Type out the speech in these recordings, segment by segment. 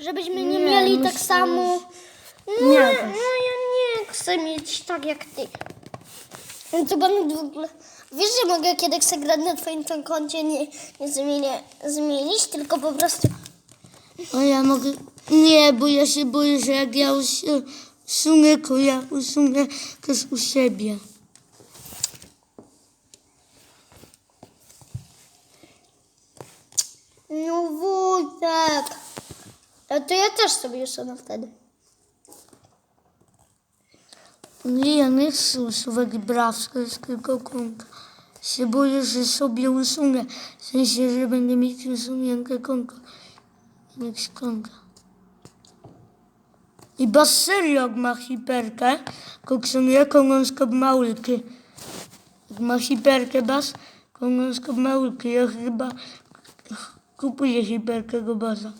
Żebyśmy nie, Nie, mieli myślę, tak samo. No, Nie, no ja nie chcę mieć tak jak ty. No to będę w ogóle... Wiesz, że mogę kiedyś zagrać na twoim tym koncie nie, nie zmienię, zmienić, tylko po prostu... O ja mogę... Nie, bo ja się boję, że jak ja us- usunę, to ja usunę też u siebie. No Wójtek. A to ja też sobie usunę wtedy. Nie, ja nie chcę usuwać brawska z tylko konta. Się boję, że sobie usunę. W sensie, że będę mieć usunięte konto. Jak z konta. I jak ma hiperkę, koksuję końskop małylki. Jak ma hiperkę bas, końskop małylki. Ja chyba kupuję hiperkę go baza.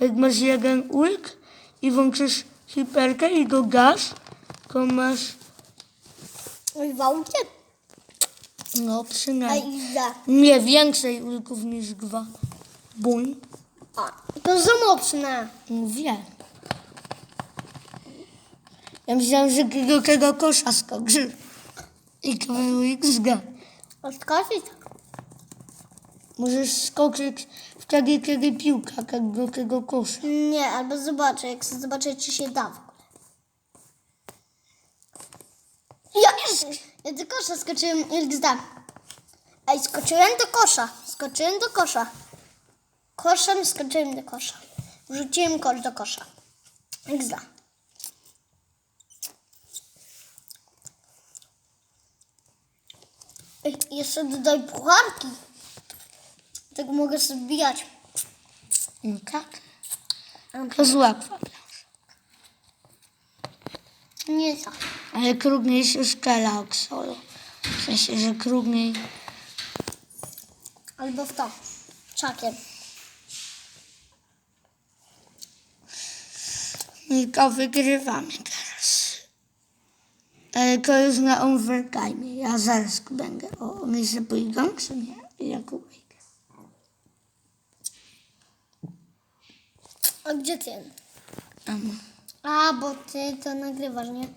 Jak masz jeden łyk i włączysz hiperkę i go gaz, to masz, Wałkiem? no A przynajmniej, nie więcej łyków niż dwa. Buń. A, to za mocne. Wiem. Ja myślałam, że do tego kosza skoczy. I kawałek zga. Odskoczyć? Możesz skoczyć wtedy, kiedy piłka, jak do tego kosza. Nie, albo zobaczę, jak chcę zobaczyć, czy się da w ogóle. Ja, ja do kosza skoczyłem XD. Ej, skoczyłem do kosza. Skoczyłem do kosza. Koszem skoczyłem do kosza. Wrzuciłem kosz do kosza. XD. Ej, jeszcze dodaj pucharki. Tak mogę sobie wbijać. No tak. To zła. Nie tak. Ale kruk mniejszy szkala oksolu. W sensie, że kruk mniej... Albo w to. Czakiem. No i to wygrywamy teraz. Ale to już na overtime. Ja zaraz będę. O, oni się pójdą, czy nie? Ja A gdzie ty? Tam. A, bo ty to nagrywasz, nie?